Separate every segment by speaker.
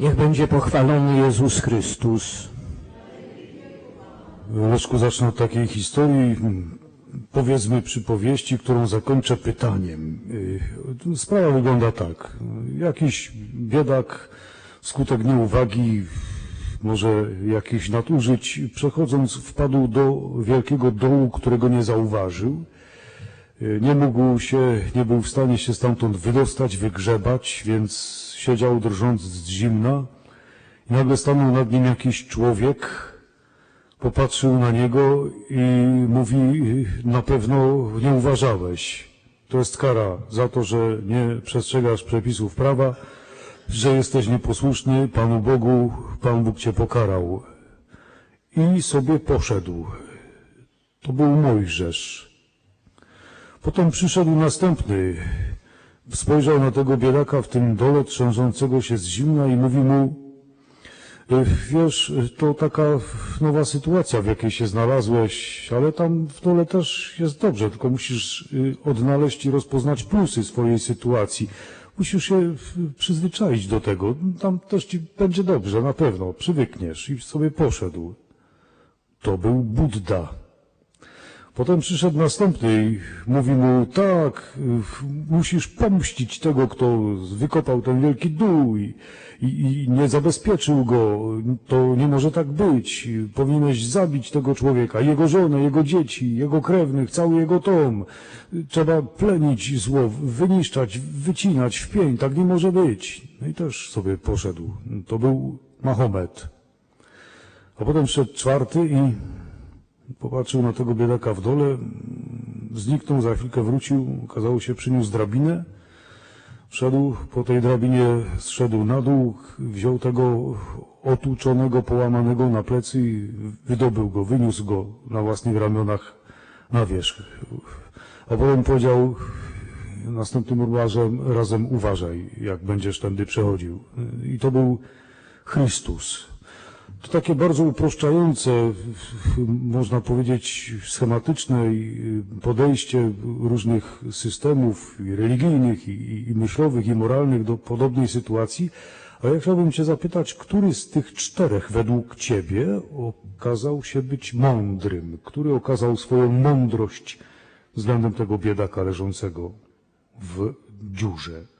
Speaker 1: Niech będzie pochwalony Jezus Chrystus.
Speaker 2: Leszku, zacznę od takiej historii, hmm, powiedzmy przypowieści, którą zakończę pytaniem. Y, Sprawa wygląda tak. Jakiś biedak wskutek nieuwagi, może jakichś nadużyć, przechodząc wpadł do wielkiego dołu, którego nie zauważył. Y, Nie mógł się, nie był w stanie się stamtąd wydostać, wygrzebać, więc siedział drżąc z zimna i nagle stanął nad nim jakiś człowiek, popatrzył na niego i mówi, na pewno nie uważałeś. To jest kara za to, że nie przestrzegasz przepisów prawa, że jesteś nieposłuszny Panu Bogu, Pan Bóg cię pokarał. I sobie poszedł. To był Mojżesz. Potem przyszedł następny. Spojrzał na tego biedaka w tym dole trzęsącego się z zimna i mówi mu, "Y, Wiesz, to taka nowa sytuacja, w jakiej się znalazłeś, ale tam w dole też jest dobrze, tylko musisz y, odnaleźć i rozpoznać plusy swojej sytuacji. Musisz się przyzwyczaić do tego. Tam też ci będzie dobrze, na pewno, przywykniesz. I sobie poszedł. To był Buddha. Potem przyszedł następny i mówi mu, tak, musisz pomścić tego, kto wykopał ten wielki dół i, i, i nie zabezpieczył go. To nie może tak być. Powinieneś zabić tego człowieka, jego żonę, jego dzieci, jego krewnych, cały jego tom. Trzeba plenić zło, wyniszczać, wycinać w pień. Tak nie może być. No i też sobie poszedł. To był Mahomet. A potem wszedł czwarty i Popatrzył na tego biedaka w dole, zniknął, za chwilkę wrócił, okazało się, przyniósł drabinę. Wszedł po tej drabinie, zszedł na dół, wziął tego otłuczonego, połamanego na plecy i wydobył go, wyniósł go na własnych ramionach na wierzch. A potem powiedział następnym razem, razem uważaj, jak będziesz tędy przechodził. I to był Chrystus. To takie bardzo uproszczające, można powiedzieć, schematyczne podejście różnych systemów i religijnych, i, i myślowych, i moralnych do podobnej sytuacji. A ja chciałbym Cię zapytać, który z tych czterech według Ciebie okazał się być mądrym? Który okazał swoją mądrość względem tego biedaka leżącego w dziurze?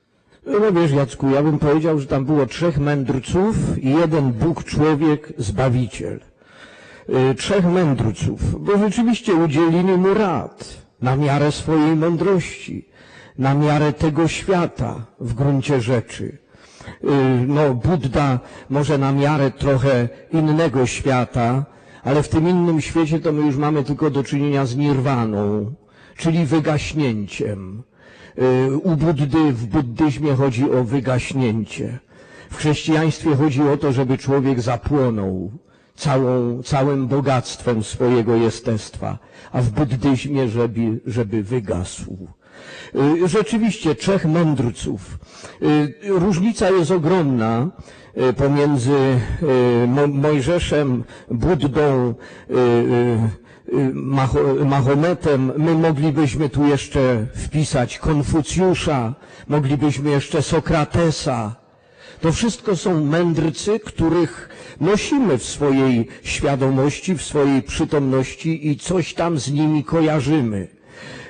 Speaker 1: No wiesz, Jacku, ja bym powiedział, że tam było trzech mędrców i jeden Bóg, człowiek, Zbawiciel. Y, Trzech mędrców, bo rzeczywiście udzielili mu rad na miarę swojej mądrości, na miarę tego świata w gruncie rzeczy. Y, No, Buddha może na miarę trochę innego świata, ale w tym innym świecie to my już mamy tylko do czynienia z nirwaną, czyli wygaśnięciem. Y, U Buddy, w buddyzmie chodzi o wygaśnięcie. W chrześcijaństwie chodzi o to, żeby człowiek zapłonął całą, całym bogactwem swojego jestestwa, a w buddyzmie, żeby, żeby wygasł. Y, Rzeczywiście, trzech mędrców. Y, Różnica jest ogromna pomiędzy Mo- Mojżeszem, Buddą, Mahometem. My moglibyśmy tu jeszcze wpisać Konfucjusza, moglibyśmy jeszcze Sokratesa. To wszystko są mędrcy, których nosimy w swojej świadomości, w swojej przytomności i coś tam z nimi kojarzymy.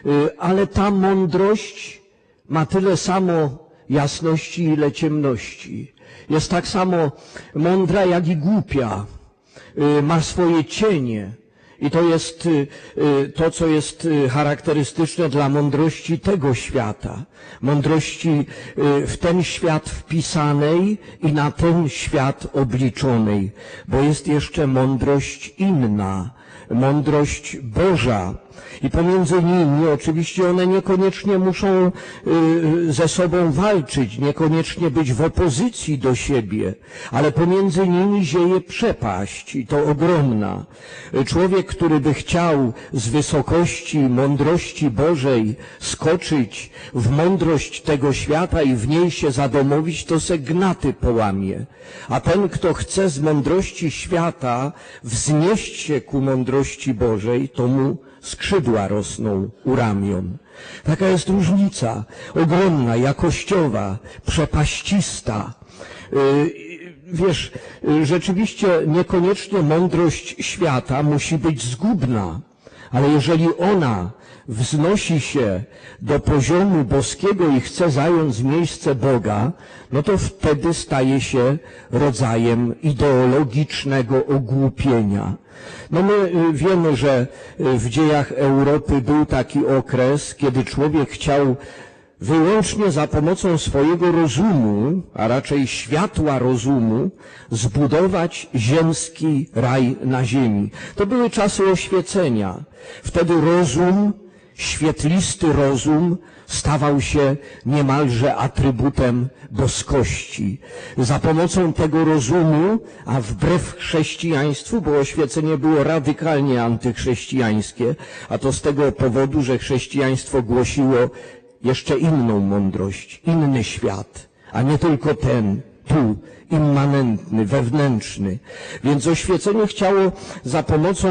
Speaker 1: Y, Ale ta mądrość ma tyle samo jasności, ile ciemności. Jest tak samo mądra, jak i głupia. Y, Ma swoje cienie. I to jest y, y, to, co jest y, charakterystyczne dla mądrości tego świata. Mądrości w ten świat wpisanej i na ten świat obliczonej. Bo jest jeszcze mądrość inna. Mądrość Boża. I pomiędzy nimi oczywiście one niekoniecznie muszą y, ze sobą walczyć, niekoniecznie być w opozycji do siebie, ale pomiędzy nimi zieje przepaść i to ogromna. Y, Człowiek, który by chciał z wysokości mądrości Bożej skoczyć w mądrość tego świata i w niej się zadomowić, to se gnaty połamie. A ten, kto chce z mądrości świata wznieść się ku mądrości Bożej, to mu skrzydła rosną u ramion. Taka jest różnica ogromna, jakościowa, przepaścista. Y, wiesz, rzeczywiście niekoniecznie mądrość świata musi być zgubna, ale jeżeli ona wznosi się do poziomu boskiego i chce zająć miejsce Boga, no to wtedy staje się rodzajem ideologicznego ogłupienia. No my y, wiemy, że y, w dziejach Europy był taki okres, kiedy człowiek chciał wyłącznie za pomocą swojego rozumu, a raczej światła rozumu, zbudować ziemski raj na ziemi. To były czasy oświecenia. Wtedy rozum, świetlisty rozum, stawał się niemalże atrybutem boskości. Za pomocą tego rozumu, a wbrew chrześcijaństwu, bo oświecenie było radykalnie antychrześcijańskie, a to z tego powodu, że chrześcijaństwo głosiło jeszcze inną mądrość, inny świat, a nie tylko ten, tu, immanentny, wewnętrzny. Więc oświecenie chciało za pomocą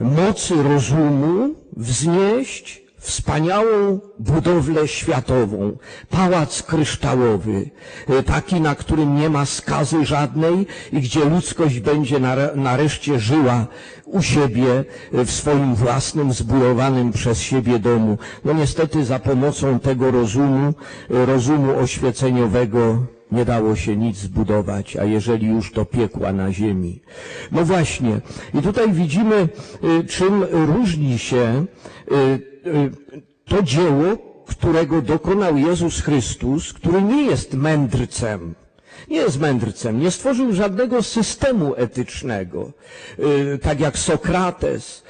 Speaker 1: mocy rozumu wznieść wspaniałą budowlę światową, pałac kryształowy, e, taki, na którym nie ma skazy żadnej i gdzie ludzkość będzie nare- nareszcie żyła u siebie e, w swoim własnym, zbudowanym przez siebie domu. No niestety za pomocą tego rozumu, e, rozumu oświeceniowego nie dało się nic zbudować, a jeżeli już to piekła na ziemi. No właśnie, i tutaj widzimy, y, czym różni się y, y, to dzieło, którego dokonał Jezus Chrystus, który nie jest mędrcem, nie jest mędrcem, nie stworzył żadnego systemu etycznego, y, tak jak Sokrates,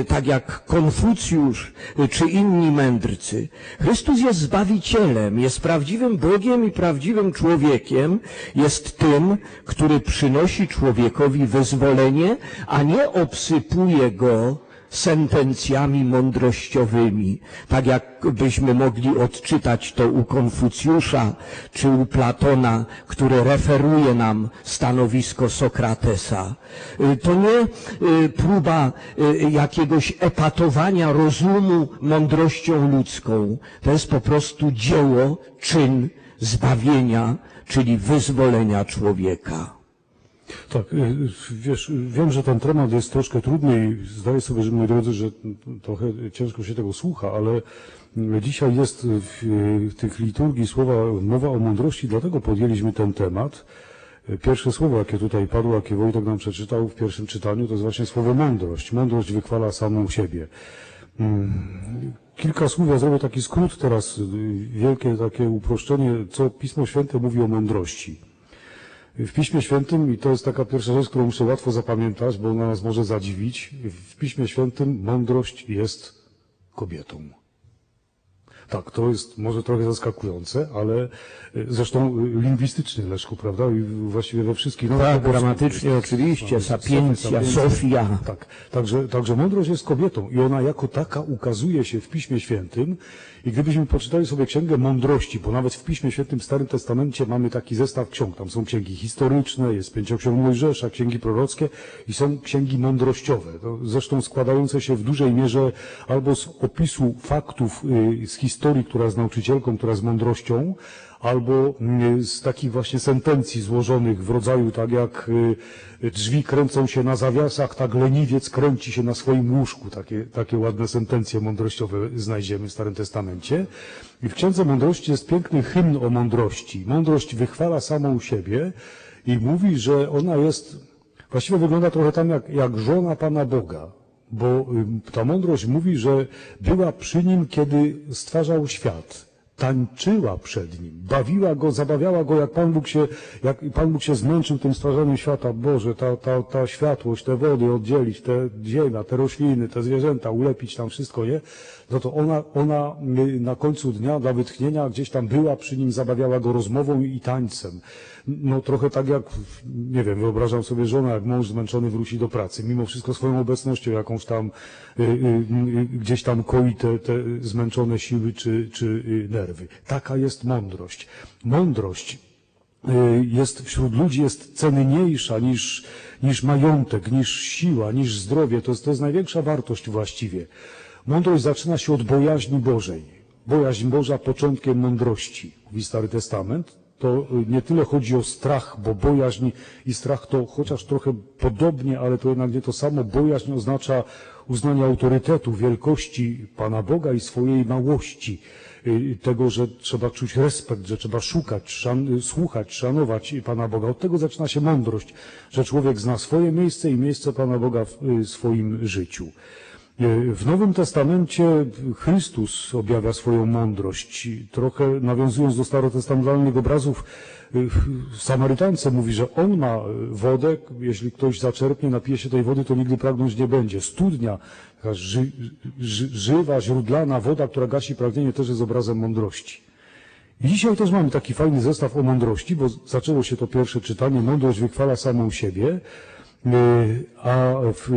Speaker 1: y, tak jak Konfucjusz y, czy inni mędrcy. Chrystus jest Zbawicielem, jest prawdziwym Bogiem i prawdziwym człowiekiem, jest tym, który przynosi człowiekowi wyzwolenie, a nie obsypuje go sentencjami mądrościowymi, tak jak byśmy mogli odczytać to u Konfucjusza czy u Platona, który referuje nam stanowisko Sokratesa. Y, To nie y, próba y, jakiegoś epatowania rozumu mądrością ludzką. To jest po prostu dzieło, czyn zbawienia, czyli wyzwolenia człowieka.
Speaker 2: Tak, y, wiesz, wiem, że ten temat jest troszkę trudny i zdaję sobie, że moi drodzy, że trochę ciężko się tego słucha, ale dzisiaj jest w tych liturgii słowa mowa o mądrości, dlatego podjęliśmy ten temat. Pierwsze słowo, jakie tutaj padło, jakie Wojtek nam przeczytał w pierwszym czytaniu, to jest właśnie słowo mądrość. Mądrość wychwala samą siebie. Mm, Kilka słów, ja zrobię taki skrót teraz, y, wielkie takie uproszczenie, co Pismo Święte mówi o mądrości. W Piśmie Świętym, i to jest taka pierwsza rzecz, którą muszę łatwo zapamiętać, bo ona nas może zadziwić, w Piśmie Świętym mądrość jest kobietą. Tak, to jest może trochę zaskakujące, ale y, zresztą y, lingwistycznie, Leszku, prawda? I właściwie we wszystkich... no,
Speaker 1: Tak, gramatycznie oczywiście, sapientia. Sofia.
Speaker 2: Tak, także, także mądrość jest kobietą i ona jako taka ukazuje się w Piśmie Świętym i gdybyśmy poczytali sobie Księgę Mądrości, bo nawet w Piśmie Świętym Starym Testamencie mamy taki zestaw ksiąg, tam są księgi historyczne, jest pięcioksiąg Mojżesza, księgi prorockie i są księgi mądrościowe, zresztą składające się w dużej mierze albo z opisu faktów y, z historii, która jest nauczycielką, która jest mądrością, albo mm, z takich właśnie sentencji złożonych w rodzaju tak jak y, drzwi kręcą się na zawiasach, tak leniwiec kręci się na swoim łóżku. Takie, takie ładne sentencje mądrościowe znajdziemy w Starym Testamencie. I w Księdze Mądrości jest piękny hymn o mądrości. Mądrość wychwala samą siebie i mówi, że ona jest, właściwie wygląda trochę tam jak, jak żona Pana Boga. Bo y, ta mądrość mówi, że była przy nim, kiedy stwarzał świat tańczyła przed nim, bawiła go, zabawiała go, jak Pan Bóg się, jak Pan Bóg się zmęczył tym stwarzaniem świata. Boże, ta, ta, ta światłość, te wody oddzielić, te ziemia, te rośliny, te zwierzęta, ulepić tam wszystko, nie? No to ona, ona y, na końcu dnia, dla wytchnienia, gdzieś tam była przy nim, zabawiała go rozmową i tańcem. No trochę tak jak, nie wiem, wyobrażam sobie żonę, jak mąż zmęczony wróci do pracy, mimo wszystko swoją obecnością jakąś tam, y, y, y, gdzieś tam koi te, te zmęczone siły czy, czy y, nerwy. Taka jest mądrość. Mądrość y, jest wśród ludzi jest cenniejsza niż, niż majątek, niż siła, niż zdrowie. To jest, to jest największa wartość właściwie. Mądrość zaczyna się od bojaźni Bożej. Bojaźń Boża początkiem mądrości, mówi Stary Testament. to nie tyle chodzi o strach, bo bojaźń i strach to chociaż trochę podobnie, ale to jednak nie to samo. Bojaźń oznacza uznanie autorytetu, wielkości Pana Boga i swojej małości. Y, Tego, że trzeba czuć respekt, że trzeba szukać, szan, słuchać, szanować Pana Boga. Od tego zaczyna się mądrość, że człowiek zna swoje miejsce i miejsce Pana Boga w y, swoim życiu. W Nowym Testamencie Chrystus objawia swoją mądrość. Trochę nawiązując do starotestamentalnych obrazów, Samarytance mówi, że on ma wodę, jeśli ktoś zaczerpnie, napije się tej wody, to nigdy pragnąć nie będzie. Studnia, ży, ży, żywa, źródlana woda, która gasi pragnienie, też jest obrazem mądrości. I dzisiaj też mamy taki fajny zestaw o mądrości, bo zaczęło się to pierwsze czytanie, mądrość wychwala samą siebie, a w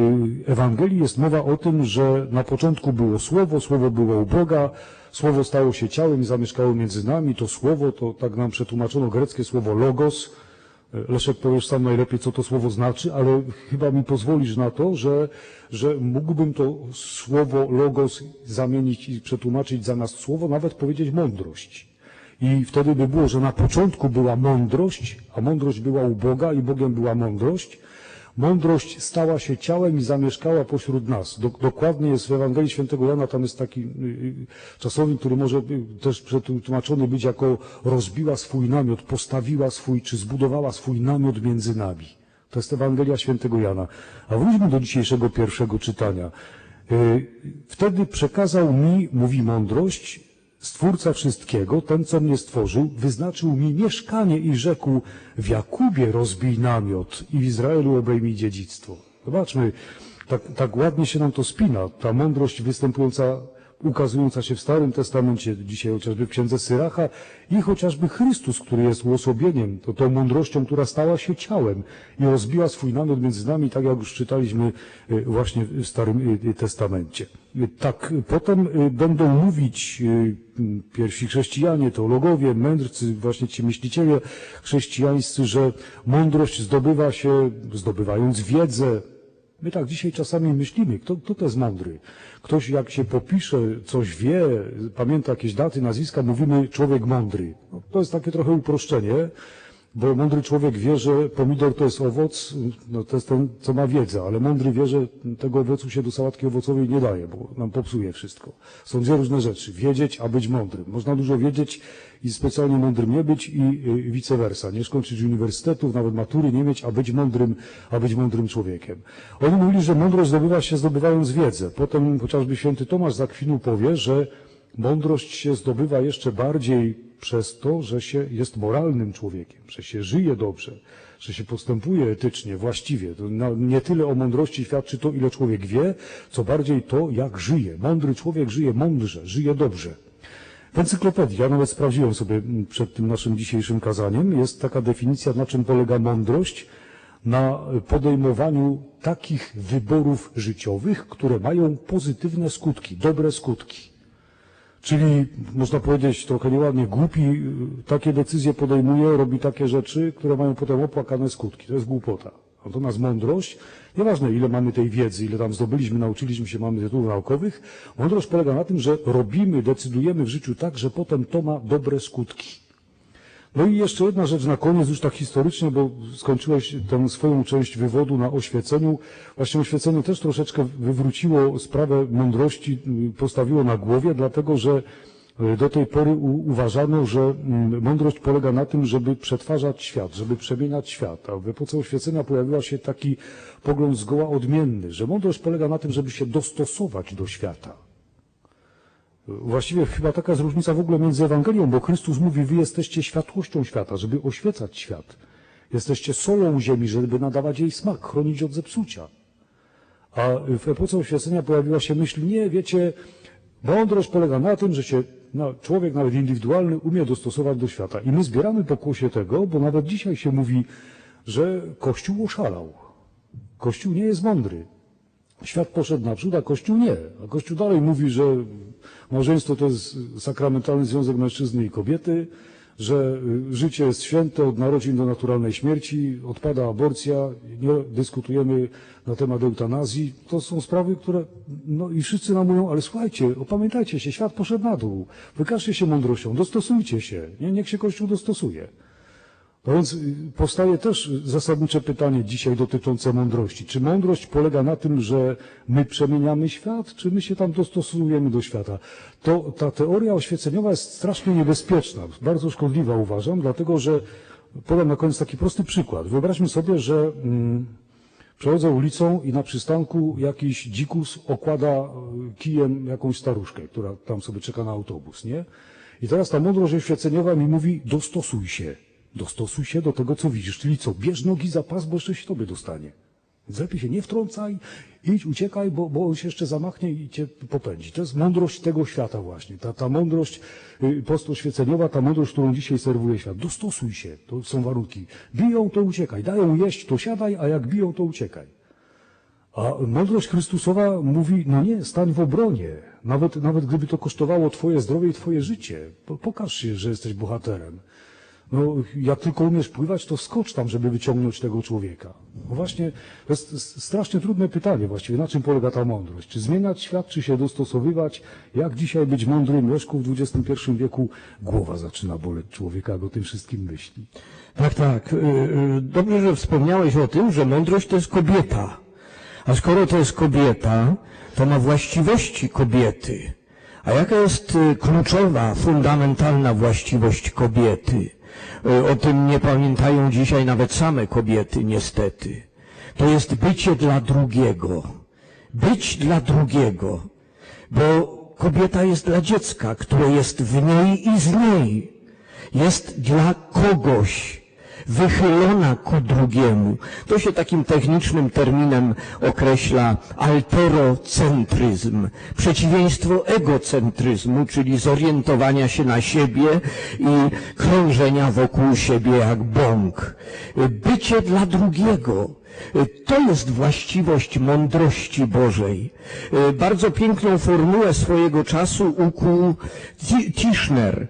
Speaker 2: Ewangelii jest mowa o tym, że na początku było Słowo, Słowo było u Boga, Słowo stało się ciałem i zamieszkało między nami. To Słowo, to tak nam przetłumaczono greckie słowo logos. Leszek, powiesz sam najlepiej, co to słowo znaczy, ale chyba mi pozwolisz na to, że, że mógłbym to słowo logos zamienić i przetłumaczyć zamiast słowo, nawet powiedzieć mądrość. I wtedy by było, że na początku była mądrość, a mądrość była u Boga i Bogiem była mądrość. Mądrość stała się ciałem i zamieszkała pośród nas. Do, dokładnie jest w Ewangelii Świętego Jana, tam jest taki y, y, czasownik, który może y, też przetłumaczony być jako rozbiła swój namiot, postawiła swój, czy zbudowała swój namiot między nami. To jest Ewangelia Świętego Jana. A wróćmy do dzisiejszego pierwszego czytania. Wtedy przekazał mi, mówi mądrość, Stwórca wszystkiego, ten, co mnie stworzył, wyznaczył mi mieszkanie i rzekł, w Jakubie rozbij namiot i w Izraelu obejmij dziedzictwo. Zobaczmy, tak, tak ładnie się nam to spina. Ta mądrość występująca, ukazująca się w Starym Testamencie, dzisiaj chociażby w Księdze Syracha i chociażby Chrystus, który jest uosobieniem, to tą mądrością, która stała się ciałem i rozbiła swój namiot między nami, tak jak już czytaliśmy y, właśnie w Starym y, Testamencie. Y, Tak, potem będą mówić pierwsi chrześcijanie, teologowie, mędrcy, właśnie ci myśliciele chrześcijańscy, że mądrość zdobywa się, zdobywając wiedzę. My tak dzisiaj czasami myślimy, kto, kto to jest mądry? Ktoś jak się popisze, coś wie, pamięta jakieś daty, nazwiska, mówimy człowiek mądry. No, to jest takie trochę uproszczenie, bo mądry człowiek wie, że pomidor to jest owoc, no to jest ten, co ma wiedzę, ale mądry wie, że tego owocu się do sałatki owocowej nie daje, bo nam popsuje wszystko. Są dwie różne rzeczy. Wiedzieć, a być mądrym. Można dużo wiedzieć i specjalnie mądrym nie być i y, vice versa. Nie skończyć uniwersytetów, nawet matury nie mieć, a być mądrym, a być mądrym człowiekiem. Oni mówili, że mądrość zdobywa się zdobywając wiedzę. Potem chociażby święty Tomasz z Akwinu powie, że mądrość się zdobywa jeszcze bardziej przez to, że się jest moralnym człowiekiem, że się żyje dobrze, że się postępuje etycznie, właściwie. To nie tyle o mądrości świadczy to, ile człowiek wie, co bardziej to, jak żyje. Mądry człowiek żyje mądrze, żyje dobrze. W encyklopedii, ja nawet sprawdziłem sobie przed tym naszym dzisiejszym kazaniem, jest taka definicja, na czym polega mądrość. Na podejmowaniu takich wyborów życiowych, które mają pozytywne skutki, dobre skutki. Czyli można powiedzieć trochę nieładnie, głupi y, takie decyzje podejmuje, robi takie rzeczy, które mają potem opłakane skutki. To jest głupota. Natomiast mądrość, nieważne ile mamy tej wiedzy, ile tam zdobyliśmy, nauczyliśmy się, mamy tytułów naukowych, mądrość polega na tym, że robimy, decydujemy w życiu tak, że potem to ma dobre skutki. No i jeszcze jedna rzecz na koniec, już tak historycznie, bo skończyłeś tę swoją część wywodu na oświeceniu. Właśnie oświecenie też troszeczkę wywróciło sprawę mądrości, postawiło na głowie, dlatego że y, do tej pory uważano, że mm, mądrość polega na tym, żeby przetwarzać świat, żeby przemieniać świat. A w epoce oświecenia pojawił się taki pogląd zgoła odmienny, że mądrość polega na tym, żeby się dostosować do świata. Właściwie chyba taka jest różnica w ogóle między Ewangelią, bo Chrystus mówi, wy jesteście światłością świata, żeby oświecać świat. Jesteście solą ziemi, żeby nadawać jej smak, chronić od zepsucia. A w epoce oświecenia pojawiła się myśl, nie, wiecie, mądrość polega na tym, że się no, człowiek nawet indywidualny umie dostosować do świata. I my zbieramy pokłosie tego, bo nawet dzisiaj się mówi, że Kościół oszalał. Kościół nie jest mądry. Świat poszedł naprzód, a Kościół nie. A Kościół dalej mówi, że małżeństwo to jest sakramentalny związek mężczyzny i kobiety, że y, życie jest święte od narodzin do naturalnej śmierci, odpada aborcja, nie dyskutujemy na temat eutanazji. To są sprawy, które, no i wszyscy nam mówią, ale słuchajcie, opamiętajcie się, świat poszedł na dół. Wykażcie się mądrością, dostosujcie się. Nie, niech się Kościół dostosuje. No więc y, powstaje też zasadnicze pytanie dzisiaj dotyczące mądrości. Czy mądrość polega na tym, że my przemieniamy świat, czy my się tam dostosujemy do świata? To ta teoria oświeceniowa jest strasznie niebezpieczna, bardzo szkodliwa uważam, dlatego że podam na koniec taki prosty przykład. Wyobraźmy sobie, że mm, przechodzę ulicą i na przystanku jakiś dzikus okłada y, kijem jakąś staruszkę, która tam sobie czeka na autobus, nie? I teraz ta mądrość oświeceniowa mi mówi, dostosuj się. Dostosuj się do tego, co widzisz. Czyli co, bierz nogi za pas, bo jeszcze się tobie dostanie. Więc lepiej się nie wtrącaj, idź, uciekaj, bo, bo on się jeszcze zamachnie i cię popędzi. To jest mądrość tego świata właśnie. Ta, ta mądrość y, postoświeceniowa, ta mądrość, którą dzisiaj serwuje świat. Dostosuj się, to są warunki. Biją, to uciekaj. Dają jeść, to siadaj, a jak biją, to uciekaj. A mądrość Chrystusowa mówi, no nie, stań w obronie. Nawet, nawet gdyby to kosztowało twoje zdrowie i twoje życie. Po- Pokaż się, że jesteś bohaterem. No, jak tylko umiesz pływać, to skocz tam, żeby wyciągnąć tego człowieka. No właśnie, to jest strasznie trudne pytanie właściwie, na czym polega ta mądrość? Czy zmieniać świat, czy się dostosowywać? Jak dzisiaj być mądrym? Leszku w XXI wieku głowa zaczyna boleć człowieka, jak o tym wszystkim myśli.
Speaker 1: Tak, tak. Y, y, Dobrze, że wspomniałeś o tym, że mądrość to jest kobieta. A skoro to jest kobieta, to ma właściwości kobiety. A jaka jest y, kluczowa, fundamentalna właściwość kobiety? Y, O tym nie pamiętają dzisiaj nawet same kobiety, niestety. To jest bycie dla drugiego. Być dla drugiego. Bo kobieta jest dla dziecka, które jest w niej i z niej jest dla kogoś wychylona ku drugiemu. To się takim technicznym terminem określa alterocentryzm, przeciwieństwo egocentryzmu, czyli zorientowania się na siebie i krążenia wokół siebie jak bąk. Bycie dla drugiego. To jest właściwość mądrości Bożej. Bardzo piękną formułę swojego czasu ukuł Ti- Tischner.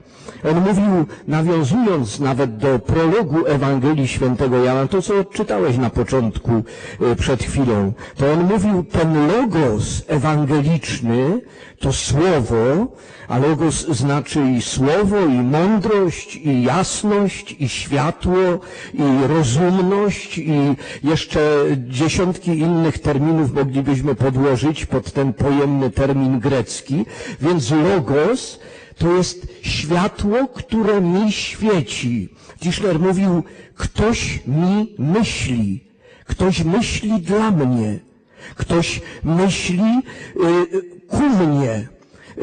Speaker 1: On mówił, nawiązując nawet do prologu Ewangelii Świętego Jana, to co czytałeś na początku e, przed chwilą, to on mówił, ten logos ewangeliczny to słowo, a logos znaczy i słowo, i mądrość, i jasność, i światło, i rozumność, i jeszcze dziesiątki innych terminów moglibyśmy podłożyć pod ten pojemny termin grecki. Więc logos to jest światło, które mi świeci. Tischner mówił, ktoś mi myśli, ktoś myśli dla mnie, ktoś myśli y, ku mnie,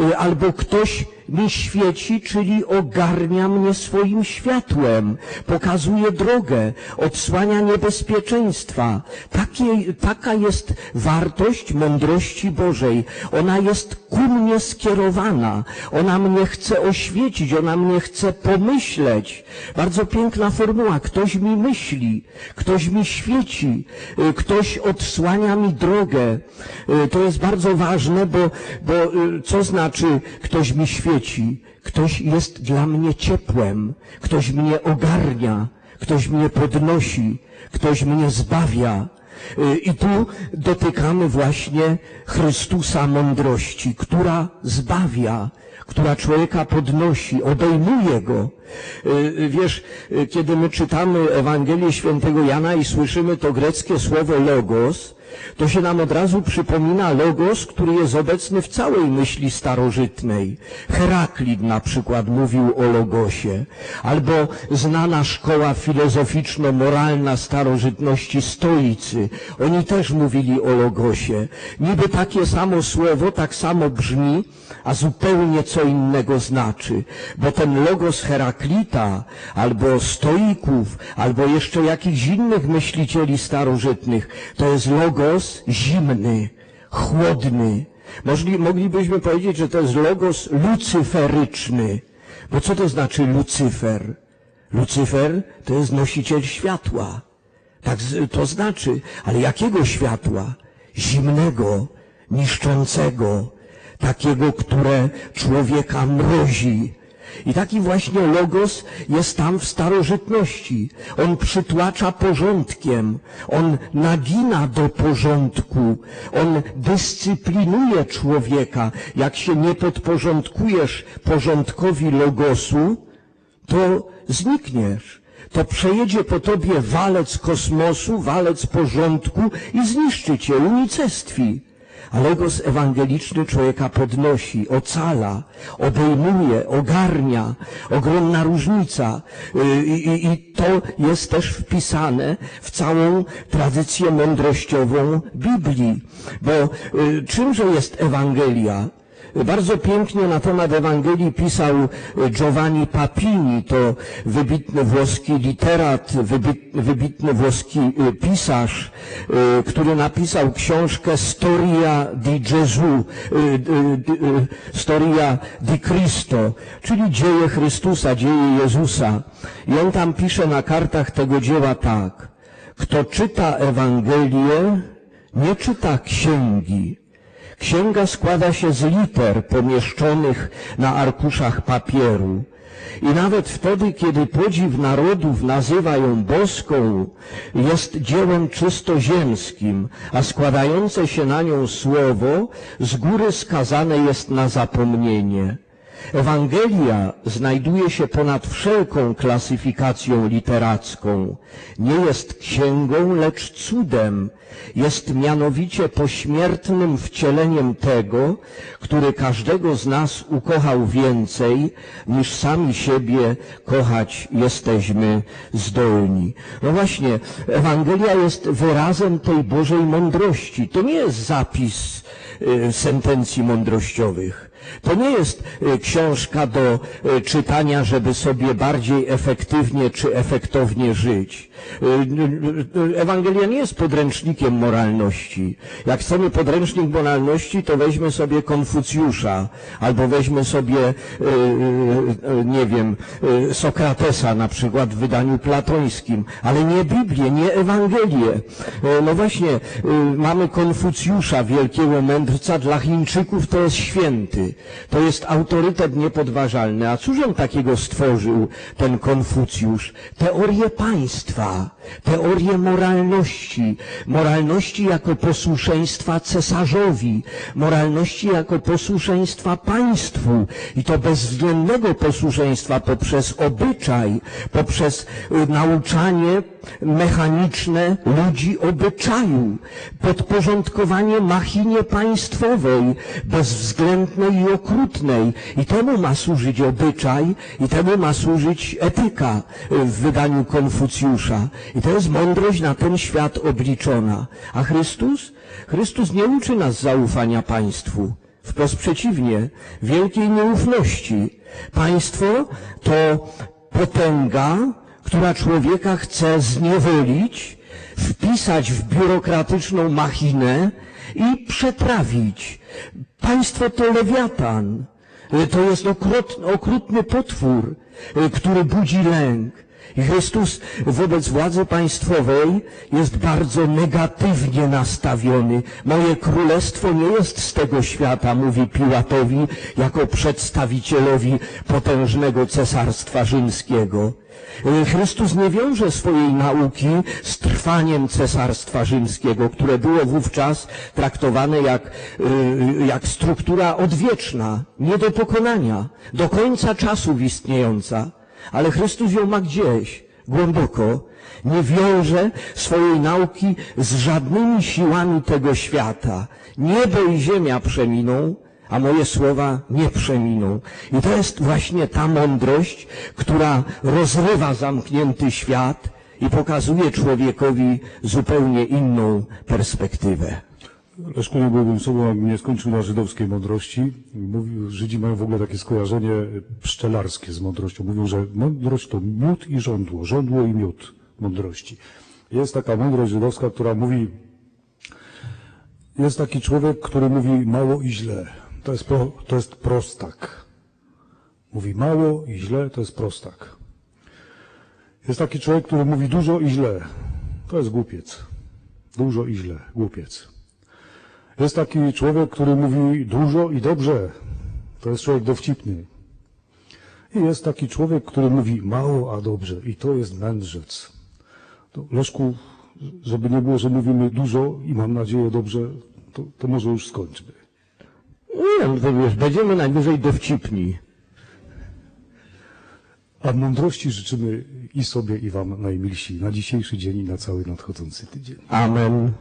Speaker 1: y, albo ktoś mi świeci, czyli ogarnia mnie swoim światłem, pokazuje drogę, odsłania niebezpieczeństwa. Takie, taka jest wartość mądrości Bożej. Ona jest ku mnie skierowana. Ona mnie chce oświecić, ona mnie chce pomyśleć. Bardzo piękna formuła. Ktoś mi myśli, ktoś mi świeci, y, ktoś odsłania mi drogę. Y, To jest bardzo ważne, bo, bo y, co znaczy ktoś mi świeci? Ktoś jest dla mnie ciepłem, ktoś mnie ogarnia, ktoś mnie podnosi, ktoś mnie zbawia. Y, I tu dotykamy właśnie Chrystusa mądrości, która zbawia, która człowieka podnosi, obejmuje go. Y, y, Wiesz, y, kiedy my czytamy Ewangelię Świętego Jana i słyszymy to greckie słowo logos, to się nam od razu przypomina logos, który jest obecny w całej myśli starożytnej. Heraklit na przykład mówił o logosie, albo znana szkoła filozoficzno-moralna starożytności stoicy. Oni też mówili o logosie. Niby takie samo słowo, tak samo brzmi, a zupełnie co innego znaczy. Bo ten logos Heraklita, albo stoików, albo jeszcze jakichś innych myślicieli starożytnych, to jest logos zimny, chłodny. Możli, moglibyśmy powiedzieć, że to jest logos lucyferyczny. Bo co to znaczy Lucyfer? Lucyfer to jest nosiciel światła. Tak to znaczy, ale jakiego światła? Zimnego, niszczącego, takiego, które człowieka mrozi. I taki właśnie logos jest tam w starożytności. On przytłacza porządkiem, on nagina do porządku, on dyscyplinuje człowieka. Jak się nie podporządkujesz porządkowi logosu, to znikniesz. to przejedzie po tobie walec kosmosu, walec porządku i zniszczy cię, unicestwi. Ale głos ewangeliczny człowieka podnosi, ocala, obejmuje, ogarnia. Ogromna różnica. Y, I, I to jest też wpisane w całą tradycję mądrościową Biblii. Bo y, czymże jest Ewangelia? Bardzo pięknie na temat Ewangelii pisał Giovanni Papini, to wybitny włoski literat, wybit- wybitny włoski y, pisarz, y, który napisał książkę Storia di Gesù, Storia di Cristo, czyli dzieje Chrystusa, dzieje Jezusa. I on tam pisze na kartach tego dzieła tak. Kto czyta Ewangelię, nie czyta księgi, Księga składa się z liter pomieszczonych na arkuszach papieru. I nawet wtedy, kiedy podziw narodów nazywa ją boską, jest dziełem czysto ziemskim, a składające się na nią słowo z góry skazane jest na zapomnienie. Ewangelia znajduje się ponad wszelką klasyfikacją literacką. Nie jest księgą, lecz cudem. Jest mianowicie pośmiertnym wcieleniem tego, który każdego z nas ukochał więcej, niż sami siebie kochać jesteśmy zdolni. No właśnie, Ewangelia jest wyrazem tej Bożej mądrości. To nie jest zapis y, sentencji mądrościowych. To nie jest y, książka do y, czytania, żeby sobie bardziej efektywnie czy efektownie żyć. Y, y, y, Ewangelia nie jest podręcznikiem moralności. Jak chcemy podręcznik moralności, to weźmy sobie Konfucjusza, albo weźmy sobie, nie wiem, Sokratesa na przykład w wydaniu platońskim, ale nie Biblię, nie Ewangelię. No właśnie, mamy Konfucjusza, wielkiego mędrca, dla Chińczyków to jest święty. To jest autorytet niepodważalny. A cóż on takiego stworzył, ten Konfucjusz? Teorię państwa, Ra teorię moralności, moralności jako posłuszeństwa cesarzowi, moralności jako posłuszeństwa państwu i to bezwzględnego posłuszeństwa poprzez obyczaj, poprzez y, nauczanie mechaniczne ludzi obyczaju, podporządkowanie machinie państwowej, bezwzględnej i okrutnej. I temu ma służyć obyczaj, i temu ma służyć etyka y, w wydaniu Konfucjusza. I to jest mądrość na ten świat obliczona. A Chrystus? Chrystus nie uczy nas zaufania państwu. Wprost przeciwnie, wielkiej nieufności. Państwo to potęga, która człowieka chce zniewolić, wpisać w biurokratyczną machinę i przetrawić. Państwo to lewiatan. To jest okrutny, potwór, który budzi lęk. I Chrystus wobec władzy państwowej jest bardzo negatywnie nastawiony. Moje królestwo nie jest z tego świata, mówi Piłatowi jako przedstawicielowi potężnego cesarstwa rzymskiego. Chrystus nie wiąże swojej nauki z trwaniem cesarstwa rzymskiego, które było wówczas traktowane jak, y, jak struktura odwieczna, nie do pokonania, do końca czasów istniejąca. Ale Chrystus ją ma gdzieś, głęboko. Nie wiąże swojej nauki z żadnymi siłami tego świata. Niebo i ziemia przeminą, a moje słowa nie przeminą. I to jest właśnie ta mądrość, która rozrywa zamknięty świat i pokazuje człowiekowi zupełnie inną perspektywę.
Speaker 2: Leszku, nie byłbym sobą, jakbym nie skończył na żydowskiej mądrości. Mówił, Żydzi mają w ogóle takie skojarzenie pszczelarskie z mądrością. Mówią, że mądrość to miód i żądło, żądło i miód mądrości. Jest taka mądrość żydowska, która mówi, jest taki człowiek, który mówi mało i źle. To jest, pro, to jest prostak. Mówi mało i źle, to jest prostak. Jest taki człowiek, który mówi dużo i źle. To jest głupiec. Dużo i źle, głupiec. Jest taki człowiek, który mówi dużo i dobrze. To jest człowiek dowcipny. I jest taki człowiek, który mówi mało, a dobrze. I to jest mędrzec. To, Leszku, żeby nie było, że mówimy dużo i mam nadzieję dobrze, to, to może już skończmy.
Speaker 1: Nie, no to wiesz, będziemy najwyżej dowcipni.
Speaker 2: A mądrości życzymy i sobie, i Wam najmilsi na dzisiejszy dzień i na cały nadchodzący tydzień.
Speaker 1: Amen.